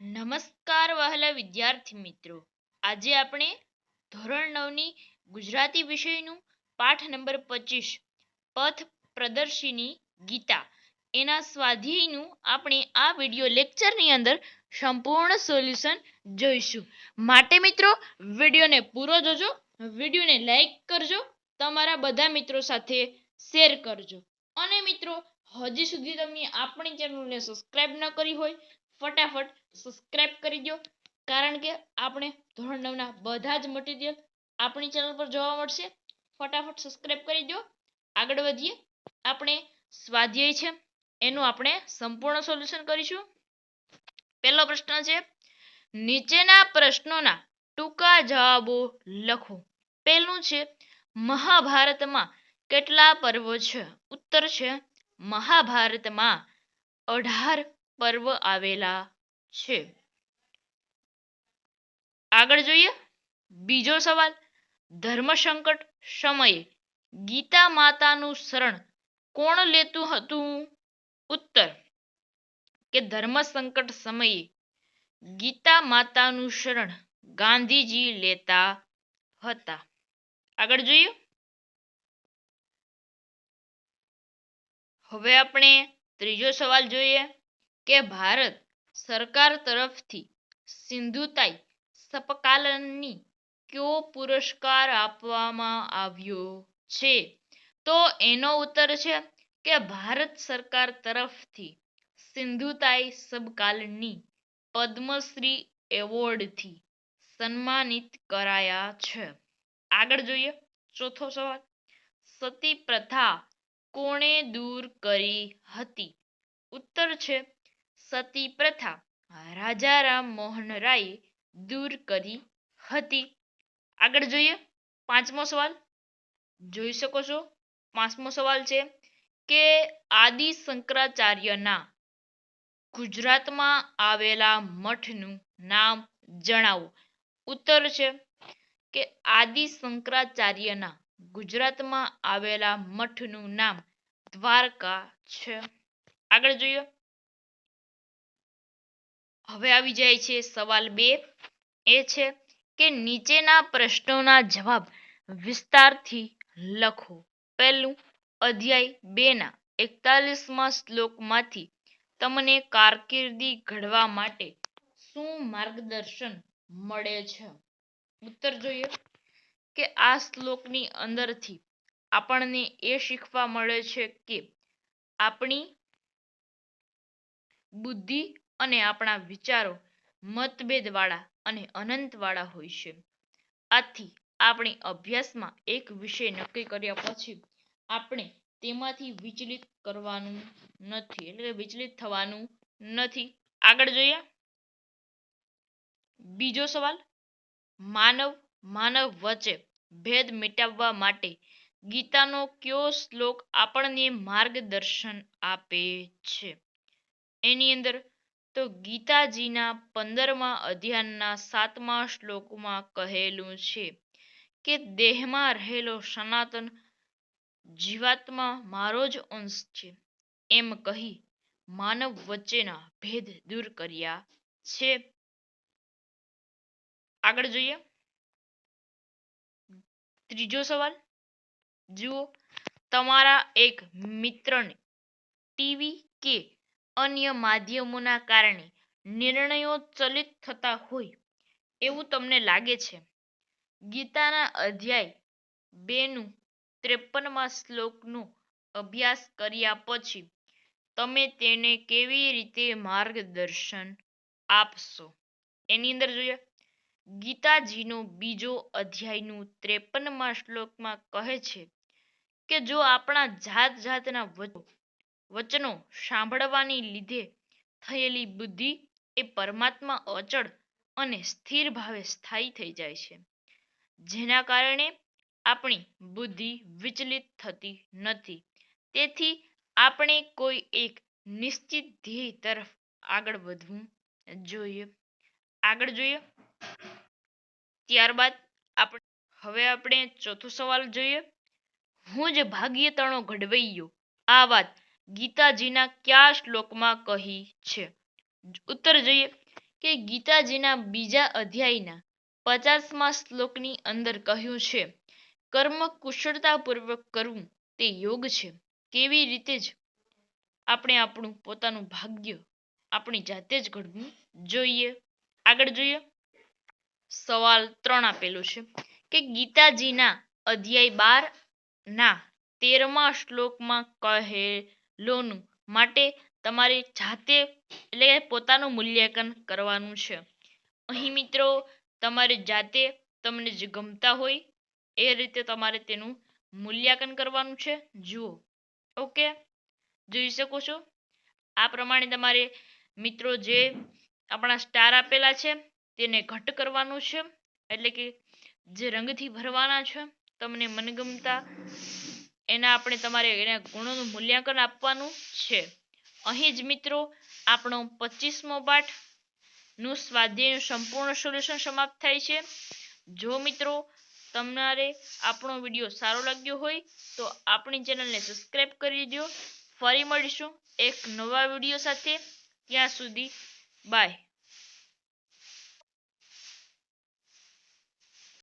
નમસ્કાર વહાલા વિદ્યાર્થી મિત્રો. આજે આપણે ધોરણ નવની ગુજરાતી વિષયનું પાઠ નંબર પચીસ, પથ પ્રદર્શિની ગીતા. એના સ્વાધ્યાયનું આપણે આ વીડિયો લેક્ચરની અંદર સંપૂર્ણ સોલ્યુશન જોઈશું. માટે મિત્રો, વિડીયોને પૂરો જોજો, વિડીયોને લાઈક કરજો, તમારા બધા મિત્રો સાથે શેર કરજો. અને મિત્રો, હજી સુધી તમે આપણી ચેનલને સબસ્ક્રાઇબ ન કરી હોય ફટાફટ સબસ્ક્રાઇબ કરી દો કારણ કે આપણે ધોરણ નવના બધા જ મટીરિયલ આપણી ચેનલ પર જોવા મળશે. ફટાફટ સબસ્ક્રાઇબ કરી દો આગળ વધીએ. આપણે સ્વાધ્યાય છે. એનું આપણે સંપૂર્ણ સોલ્યુશન કરીશું. પહેલો પ્રશ્ન છે, નીચેના પ્રશ્નોના ટૂંકા જવાબો લખો. પહેલું છે, મહાભારતમાં કેટલા પર્વો છે? ઉત્તર છે, મહાભારતમાં અઢાર પર્વ આવેલા છે. આગળ જોઈએ. બીજો સવાલ. ધર્મ સંકટ સમયે ગીતા માતાનું શરણ કોણ લેતું હતું? ઉત્તર. કે ધર્મ સંકટ સમયે ગીતા માતાનું શરણ ગાંધીજી લેતા હતા. આગળ જોઈએ. હવે આપણે ત્રીજો સવાલ જોઈએ. કે ભારત સરકાર તરફથી સિંધુતાઈ સપકાલનની કયો પુરસ્કાર આપવામાં આવ્યો છે? તો એનો ઉત્તર છે કે ભારત સરકાર તરફથી સિંધુતાઈ સબકાલની પદ્મશ્રી એવોર્ડથી સન્માનિત કરાયા છે. આગળ જોઈએ ચોથો સવાલ. સતી પ્રથા કોણે દૂર કરી હતી? ઉત્તર છે સતી પ્રથા રાજા રામ મોહન રાય દૂર કરી હતી. આગળ જોઈએ પાંચમો સવાલ. જોઈ શકો છો પાંચમો સવાલ છે કે આદિ શંકરાચાર્યના ગુજરાતમાં આવેલા મઠનું નામ જણાવો. ઉત્તર છે કે આદિ શંકરાચાર્યના ગુજરાતમાં આવેલા મઠનું નામ દ્વારકા છે. આગળ જોઈએ હવે આવી જાય છે સવાલ બે. એ છે કે નીચેના પ્રશ્નોના જવાબ વિસ્તારથી લખો. પહેલું અધ્યાય બે ના એકતાલીસમાં શ્લોકમાંથી તમને કારકિર્દી ઘડવા માટે શું માર્ગદર્શન મળે છે? ઉત્તર જોઈએ. કે આ શ્લોકની અંદરથી આપણને એ શીખવા મળે છે કે આપણી બુદ્ધિ અને આપણા વિચારો મતભેદવાળા અને અનંતવાળા હોય છે. આથી આપણે અભ્યાસમાં એક વિષય નક્કી કર્યા પછી આપણે તેમાંથી વિચલિત કરવાનું નથી, એટલે વિચલિત થવાનું નથી. આગળ જોઈએ. બીજો સવાલ. માનવ માનવ વચ્ચે ભેદ મિટાવવા માટે ગીતાનો કયો શ્લોક આપણને માર્ગદર્શન આપે છે? એની અંદર તો ગીતાજીના પંદરમા અધ્યાયના સાતમા શ્લોકમાં કહેલું છે કે દેહમાં રહેલો સનાતન જીવાત્મા મારો જ અંશ છે. એમ કહી માનવ વચ્ચેના ભેદ દૂર કર્યા છે. આગળ જોઈએ. ત્રીજો સવાલ. જુઓ. તમારા એક મિત્રને ટીવી કે અન્ય માધ્યમોના કારણે નિર્ણયો ચલિત થતા હોય એવું તમને લાગે છે. ગીતાના અધ્યાય બેનું ત્રેપનમાં શ્લોકનો અભ્યાસ કર્યા પછી તમે તેને કેવી રીતે માર્ગદર્શન આપશો? એની અંદર જોઈએ. ગીતાજીનો બીજો અધ્યાયનું ત્રેપનમાં શ્લોકમાં કહે છે કે, જો આપણા જાત જાતના વચનો સાંભળવાની લીધે થયેલી બુદ્ધિ એ પરમાત્મા અચળ અને સ્થિર ભાવે સ્થાયી થઈ જાય છે. જેના કારણે આપણી બુદ્ધિ વિચલિત થતી નથી. તેથી આપણે કોઈ એક નિશ્ચિત ધ્યેય તરફ આગળ વધવું જોઈએ. આગળ જોઈએ. ત્યારબાદ આપણે, હવે આપણે ચોથો સવાલ જોઈએ. હું જ ભાગ્ય તણો ઘડવૈયો. આ વાત ગીતાજીના કયા શ્લોકમાં કહી છે? ઉત્તર જોઈએ કે ગીતાજીના બીજા અધ્યાયના પચાસમા શ્લોકની અંદર કહ્યું છે, કર્મ કુશળતાપૂર્વક કરવું તે યોગ છે. કેવી રીતે જ આપણે આપણું પોતાનું ભાગ્ય આપણી જાતે જ ઘડવું જોઈએ. આગળ જોઈએ. સવાલ ત્રણ આપેલો છે કે ગીતાજીના અધ્યાય બાર ના તેરમા શ્લોકમાં કહેલોનું માટે તમારે જાતે એટલે પોતાનું મૂલ્યાંકન કરવાનું છે. અહીં મિત્રો, તમારે જાતે તમને જે ગમતા હોય એ રીતે તમારે તેનું મૂલ્યાંકન કરવાનું છે. જુઓ, ઓકે? જોઈ શકો છો? આ પ્રમાણે તમારે મિત્રો જે આપણા સ્ટાર આપેલા છે તેને ઘટ કરવાનું છે. એટલે કે જે રંગથી ભરવાના છે, તમને મનગમતા એના આપણે તમારે એના ગુણોનું મૂલ્યાંકન આપવાનું છે. અહીં જ મિત્રો, આપણો પચીસમો પાઠનું સ્વાધ્યાયનું સંપૂર્ણ સોલ્યુશન સમાપ્ત થાય છે. જો મિત્રો, તમારે આપણો વીડિયો સારો લાગ્યો હોય, તો આપણી ચેનલને સબસ્ક્રાઈબ કરી દો ફરી મળીશું એક નવા વીડિયો સાથે. ત્યાં સુધી, બાય.